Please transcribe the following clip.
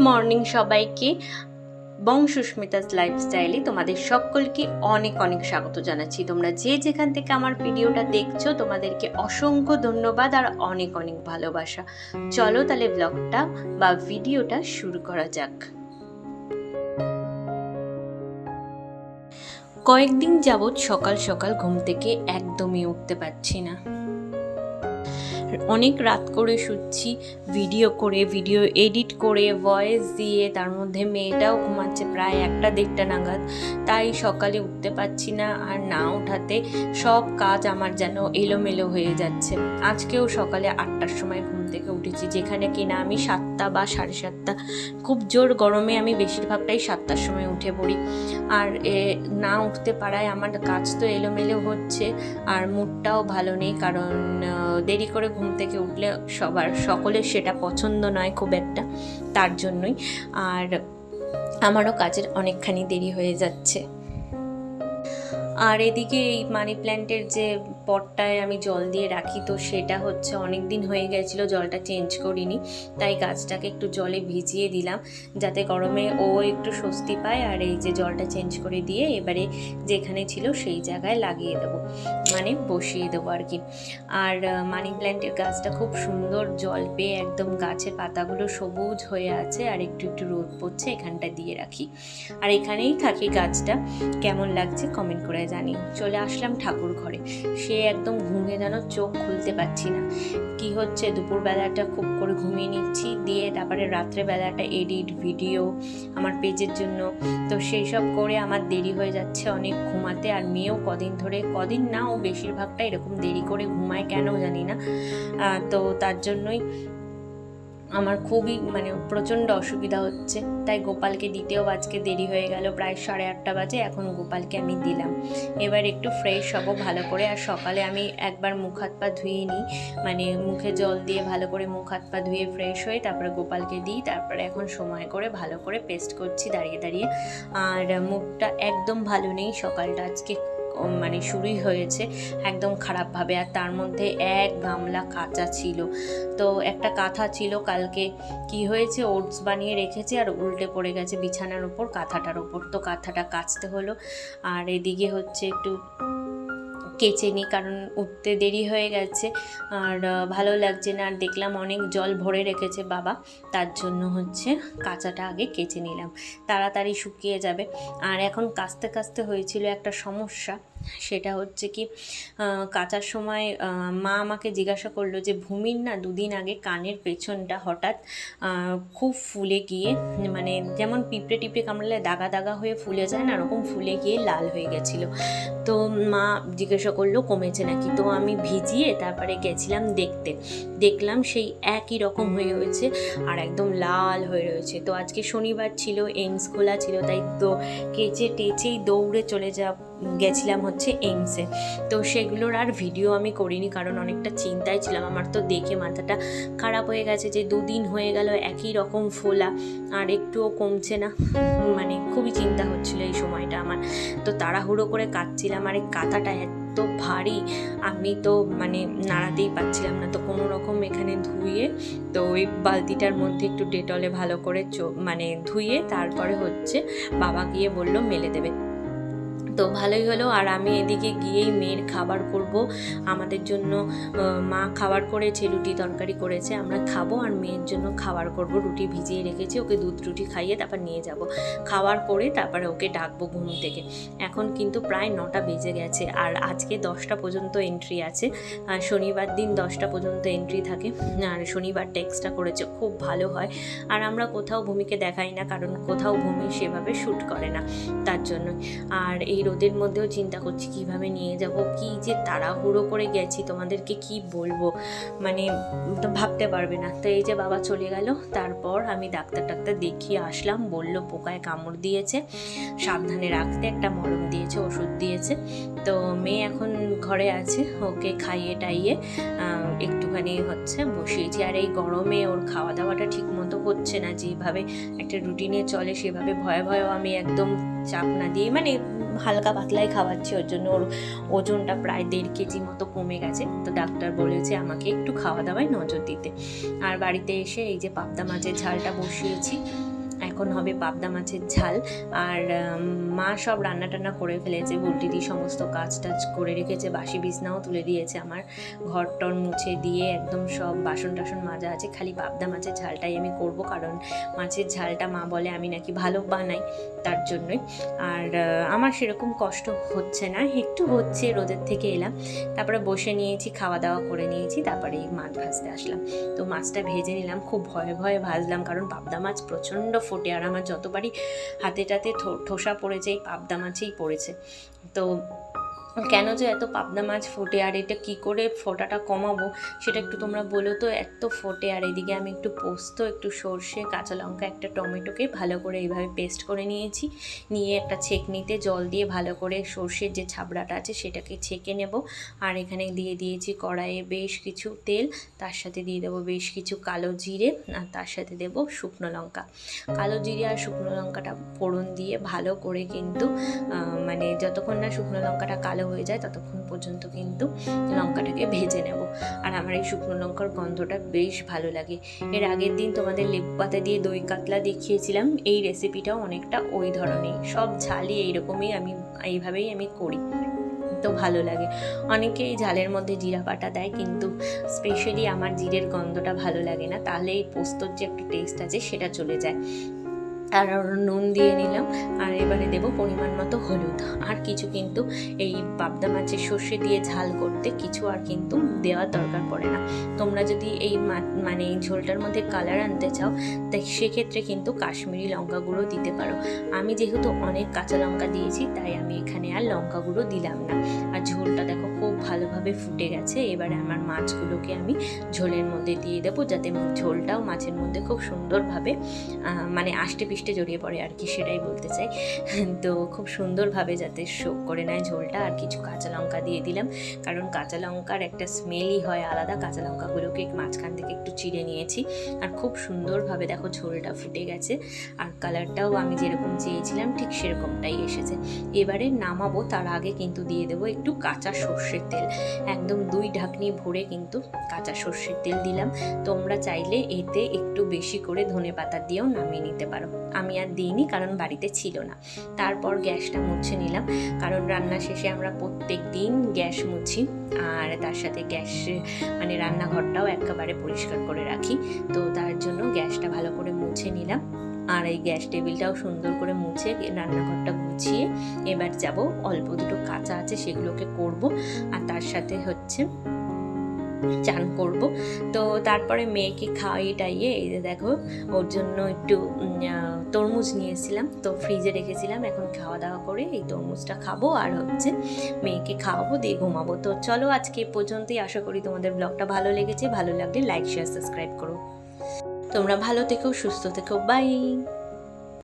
Morning সবাইকে। বং সুস্মিতাস লাইফস্টাইলে তোমাদের সকলকে অনেক অনেক স্বাগত জানাচ্ছি। তোমরা যে যেখান থেকে আমার ভিডিওটা দেখছ, তোমাদেরকে অসংখ্য ধন্যবাদ আর অনেক অনেক ভালোবাসা। চলো তাহলে ব্লগটা বা ভিডিওটা শুরু করা যাক। কয়েকদিন যাবৎ সকাল সকাল ঘুম থেকে একদমই উঠতে পারছি না। অনেক রাত করে শুচ্ছি ভিডিও করে ভিডিও এডিট করে ভয়েস দিয়ে, তার মধ্যে মেয়েটাও ঘুমাচ্ছে প্রায় একটা দেড়টা নাগাদ। তাই সকালে উঠতে পারছি না আর না ওঠাতে সব কাজ আমার যেন এলোমেলো হয়ে যাচ্ছে। আজকেও সকালে আটটার সময় ঘুম থেকে উঠেছি যেখানে কিনা আমি সাতটা বা সাড়ে সাতটা খুব জোর গরমে আমি বেশিরভাগটাই সাতটার সময় উঠে পড়ি। আর এ, না উঠতে পারায় আমার কাজ তো এলোমেলো হচ্ছে আর মুডটাও ভালো নেই কারণ দেরি করে ঘুম থেকে উঠলে সবার সকলের সেটা পছন্দ নয় খুব একটা তার জন্যই। আর আমারও কাজের অনেকখানি দেরি হয়ে যাচ্ছে। আর এদিকে এই মানি প্ল্যান্টের যে পটটায় আমি জল দিয়ে রাখি, তো সেটা হচ্ছে অনেক দিন হয়ে গেছিল, জলটা চেঞ্জ করিনি। তাই গাছটাকে একটু জলে ভিজিয়ে দিলাম, যাতে গরমে ও একটু স্বস্তি পায়, আর এই যে জলটা চেঞ্জ করে দিয়ে এবারে যেখানে ছিল সেই জায়গায় লাগিয়ে দেবো মানে বসিয়ে দেবো আর কি। আর মানি প্ল্যান্টের গাছটা খুব সুন্দর জল পেয়ে একদম গাছের পাতাগুলো সবুজ হয়ে আছে, আর একটু একটু রোদ পড়ছে, এখানটা দিয়ে রাখি। আর এখানেই থাকি গাছটা, কেমন লাগছে কমেন্ট করে জানি চলে আসলাম ঠাকুর ঘরে। সে একদম ঘুমিয়ে যেন চোখ খুলতে পারছি না। কি হচ্ছে? দুপুরবেলাটা খুব করে ঘুমিয়ে নিচ্ছি। দিয়ে তারপরে রাত্রেবেলাটা এডিট, ভিডিও আমার পেজের জন্য। তো সেই সব করে আমার দেরি হয়ে যাচ্ছে অনেক ঘুমাতে। আর মেয়েও কদিন ধরে, কদিন না ও বেশিরভাগটা এরকম দেরি করে ঘুমায় কেন জানি না। তো তার জন্যই আমার খুবই মানে প্রচণ্ড অসুবিধা হচ্ছে। তাই গোপালকে দিতেও আজকে দেরি হয়ে গেল, প্রায় সাড়ে আটটা বাজে, এখন গোপালকে আমি দিলাম। এবার একটু ফ্রেশ হব ভালো করে, আর সকালে আমি একবার মুখ হাত পা ধুয়ে নিই। মানে মুখে জল দিয়ে ভালো করে মুখ হাত পা ধুয়ে ফ্রেশ হয়ে তারপরে গোপালকে দিই, তারপরে এখন সময় করে ভালো করে পেস্ট করছি দাঁড়িয়ে দাঁড়িয়ে। আর মুখটা একদম ভালো নেই সকালটা, আজকে মানে শুরুই হয়েছে একদম খারাপভাবে। আর তার মধ্যে এক গামলা কাঁচা ছিল। তো একটা কাঁথা ছিল কালকে। কি হয়েছে? ওটস বানিয়ে রেখেছে আর উল্টে পড়ে গেছে বিছানার ওপর, কাঁথাটার ওপর। তো কাঁথাটা কাচতে হলো। আর এদিকে হচ্ছে একটু কেচে নিই কারণ উঠতে দেরি হয়ে গেছে। আর ভালো লাগছে না। আর দেখলাম অনেক জল ভরে রেখেছে বাবা। তার জন্য হচ্ছে কাঁচাটা আগে কেচে নিলাম। তাড়াতাড়ি শুকিয়ে যাবে। আর এখন কাচতে কাচতে হয়েছিল একটা সমস্যা। সেটা হচ্ছে কি কাচার সময় মা আমাকে জিজ্ঞাসা করল যে, ভূমির না দুদিন আগে কানের পেছনটা হঠাৎ খুব ফুলে গিয়ে মানে যেমন পিঁপড়ে টিপড়ে কামড়ালে দাগা দাগা হয়ে ফুলে যায় না, ওরকম ফুলে গিয়ে লাল হয়ে গেছিল। তো মা জিজ্ঞাসা করল, কমেছে নাকি? তো আমি ভিজিয়ে তারপরে গেছিলাম দেখতে। দেখলাম সেই একই রকম হয়ে রয়েছে আর একদম লাল হয়ে রয়েছে। তো আজকে শনিবার ছিল, এইমস খোলা ছিল, তাই তো কেচে টেচেই দৌড়ে চলে যা গেছিলাম হচ্ছে এইমসে। তো সেগুলোর আর ভিডিও আমি করিনি কারণ অনেকটা চিন্তায় ছিলাম। আমার তো দেখে মাথাটা খারাপ হয়ে গেছে যে দুদিন হয়ে গেল একই রকম ফোলা, আর একটুও কমছে না। মানে খুবই চিন্তা হচ্ছিল এই সময়টা আমার। তো তাড়াহুড়ো করে কাঁদছিলাম, আর এই কাঁথাটা এত ভারী, আমি তো মানে নাড়াতেই পাচ্ছিলাম না। তো কোনো রকম এখানে ধুয়ে, তো ওই বালতিটার মধ্যে একটু ডেটলে ভালো করে মানে ধুয়ে তারপরে হচ্ছে বাবা গিয়ে বলল, মেলে দেবে। তো ভালোই হলো। আর আমি এদিকে গিয়েই মেয়ের খাবার করব। আমাদের জন্য মা খাবার করেছে, রুটি তরকারি করেছে। আমরা খাব আর মেয়ের জন্য খাবার করব। রুটি ভিজিয়ে রেখেছি, ওকে দুধ রুটি খাইয়ে তারপর নিয়ে যাব। খাবার করে তারপরে ওকে ডাকবো ঘুম থেকে। এখন কিন্তু প্রায় নটা বেজে গেছে আর আজকে দশটা পর্যন্ত এন্ট্রি আছে। আর শনিবার দিন দশটা পর্যন্ত এন্ট্রি থাকে। আর শনিবার টেক্সটটা করেছে, খুব ভালো হয়। আর আমরা কোথাও ভূমিকে দেখাই না, কারণ কোথাও ভূমি সেভাবে শ্যুট করে না, তার জন্য আর এই রোদের মধ্যেও চিন্তা করছি, কীভাবে নিয়ে যাব? কি যে তাড়াহুড়ো করে গেছি, তোমাদেরকে কি বলব? মানে ভাবতে পারবে না। তো এই যে বাবা চলে গেল, তারপর আমি ডাক্তার টাক্তার দেখিয়ে আসলাম, বলল পোকায় কামড় দিয়েছে, সাবধানে রাখতে একটা মলম দিয়েছে, ওষুধ দিয়েছে। তো মেয়ে এখন ঘরে আছে, ওকে খাইয়ে টাইয়ে একটুখানি হচ্ছে বসিয়েছি। আর এই গরমে ওর খাওয়া দাওয়াটা ঠিক মতো হচ্ছে না, যেভাবে একটা রুটিনে চলে, সেভাবে ভয়ে ভয়েও আমি একদম চাপ না দিয়ে মানে হালকা পাতলাই খাওয়াচ্ছি, ওর জন্য ওর ওজনটা প্রায় দেড় কেজি মতো কমে গেছে। তো ডাক্তার বলেছে আমাকে একটু খাওয়া দাওয়ায় নজর দিতে। আর বাড়িতে এসে এই যে পাবদা মাছের ঝালটা বসিয়েছি এখন হবে পাবদা মাছের ঝাল। আর মা সব রান্না টান্না করে ফেলেছে বুলটি দিয়ে সমস্ত কাজ টাজ করে রেখেছে, বাসি বিছনাও তুলে দিয়েছে আমার। ঘর টর মুছে দিয়ে একদম সব বাসন টাসন মাজা আছে, খালি পাবদা মাছের ঝালটাই আমি করব, কারণ মাছের ঝালটা মা বলে আমি নাকি ভালো বানাই তার জন্যই। আর আমার সেরকম কষ্ট হচ্ছে না, একটু হচ্ছে, রোদের থেকে এলাম। তারপরে বসে নিয়েছি খাওয়া দাওয়া করে নিয়েছি, তারপরে মাছ ভাজতে আসলাম। তো মাছটা ভেজে নিলাম, খুব ভয়ে ভয়ে ভাজলাম, কারণ পাবদা মাছ প্রচণ্ড ফোটে। আর আমার যতবারই হাতে টাতে ঠোসা পড়েছে এই পাবদা মাছেই পড়েছে। তো কেন যে এত পাবদা মাছ ফোটে আর এটা কি করে ফোটাটা কমাবো সেটা একটু তোমরা বলো তো, এত ফোটে। আর এদিকে আমি একটু পোস্ত, একটু সর্ষে, কাঁচা লঙ্কা, একটা টমেটোকে ভালো করে এইভাবে পেস্ট করে নিয়েছি। নিয়ে একটা ছেঁকনিতে জল দিয়ে ভালো করে সর্ষের যে ছাবড়াটা আছে সেটাকে ছেঁকে নেব। আর এখানে দিয়ে দিয়েছি কড়াইয়ে বেশ কিছু তেল, তার সাথে দিয়ে দেবো বেশ কিছু কালো জিরে, আর তার সাথে দেব শুকনো লঙ্কা। কালো জিরে আর শুকনো লঙ্কাটা ফোড়ন দিয়ে ভালো করে কিন্তু মানে যতক্ষণ না শুকনো লঙ্কাটা কালো হয়ে যায়, ততক্ষণ পর্যন্ত কিন্তু লঙ্কাটাকে ভেজে নেব। আর আমার এই শুকনো লঙ্কার গন্ধটা বেশ ভালো লাগে। এর আগের দিন তোমাদের লেবু পাতা দিয়ে দই কাতলা দেখিয়েছিলাম, এই রেসিপিটাও অনেকটা ওই ধরনের। সব ঝালই এইরকমই আমি, এইভাবেই আমি করি। তো ভালো লাগে। অনেকে এই ঝালের মধ্যে জিরা বাটা দেয়, কিন্তু স্পেশালি আমার জিরের গন্ধটা ভালো লাগে না। তাহলে এই পোস্তর যে একটা টেস্ট আছে, সেটা চলে যায়। আর নুন দিয়ে নিলাম। আর এবারে দেব পরিমাণ মতো হলুদ। আর কিছু কিন্তু এই পাবদা মাছের সর্ষে দিয়ে ঝাল করতে কিছু আর কিন্তু দেওয়ার দরকার পড়ে না। তোমরা যদি এই মানে এই ঝোলটার মধ্যে কালার আনতে চাও তাই সেক্ষেত্রে কিন্তু কাশ্মীরি লঙ্কা গুঁড়ো দিতে পারো। আমি যেহেতু অনেক কাঁচা লঙ্কা দিয়েছি, তাই আমি এখানে আর লঙ্কা গুঁড়ো দিলাম না। আর ঝোলটা দেখো খুব ভালোভাবে ফুটে গেছে। এবারে আমার মাছগুলোকে আমি ঝোলের মধ্যে দিয়ে দেবো, যাতে ঝোলটাও মাছের মধ্যে খুব সুন্দরভাবে মানে আষ্টে পিষ্টে জড়িয়ে পড়ে আর কি, সেটাই বলতে চাই। তো খুব সুন্দরভাবে যাতে শোক করে নেয় ঝোলটা, আর কিছু কাঁচা লঙ্কা দিয়ে দিলাম। কারণ কাঁচা লঙ্কার একটা স্মেলই হয় আলাদা। কাঁচা লঙ্কাগুলোকে মাঝখান থেকে একটু চিড়ে নিয়েছি। আর খুব সুন্দরভাবে দেখো ঝোলটা ফুটে গেছে। আর কালারটাও আমি যেরকম চেয়েছিলাম, ঠিক সেরকমটাই এসেছে। এবারে নামাবো, তার আগে কিন্তু দিয়ে দেবো একটু কাঁচা সর্ষের তেল। একদম দুই ঢাকনি ভরে কিন্তু কাঁচা সর্ষের তেল দিলাম। তোমরা চাইলে এতে একটু বেশি করে ধনে পাতা দিয়েও নামিয়ে নিতে পারো। আমি আর দিইনি কারণ বাড়িতে ছিল না। তারপর গ্যাসটা মুছে নিলাম। কারণ রান্না শেষে আমরা প্রত্যেক দিন গ্যাস মুছি আর তার সাথে গ্যাস মানে রান্নাঘরটাও একেবারে পরিষ্কার করে রাখি। তো তার জন্য গ্যাসটা ভালো করে মুছে নিলাম। আর এই গ্যাস টেবিলটাও সুন্দর করে মুছে রান্নাঘরটা গুছিয়ে এবার যাব। অল্প দুটো কাঁচা আছে সেগুলোকে করব। আর তার সাথে হচ্ছে চান করব। তো তারপরে মেয়েকে খাইয়ে টাইয়ে এই যে দেখো, ওর জন্য একটু তরমুজ নিয়েছিলাম। তো ফ্রিজে রেখেছিলাম, এখন খাওয়া দাওয়া করে এই তরমুজটা খাব আর হচ্ছে মেয়েকে খাওয়াবো, দিয়ে ঘুমাবো। তো চলো আজকে পর্যন্তই। আশা করি তোমাদের ব্লগটা ভালো লেগেছে। ভালো লাগলে লাইক, শেয়ার, সাবস্ক্রাইব করো। তোমরা ভালো থেকো, সুস্থ থেকো। বাই।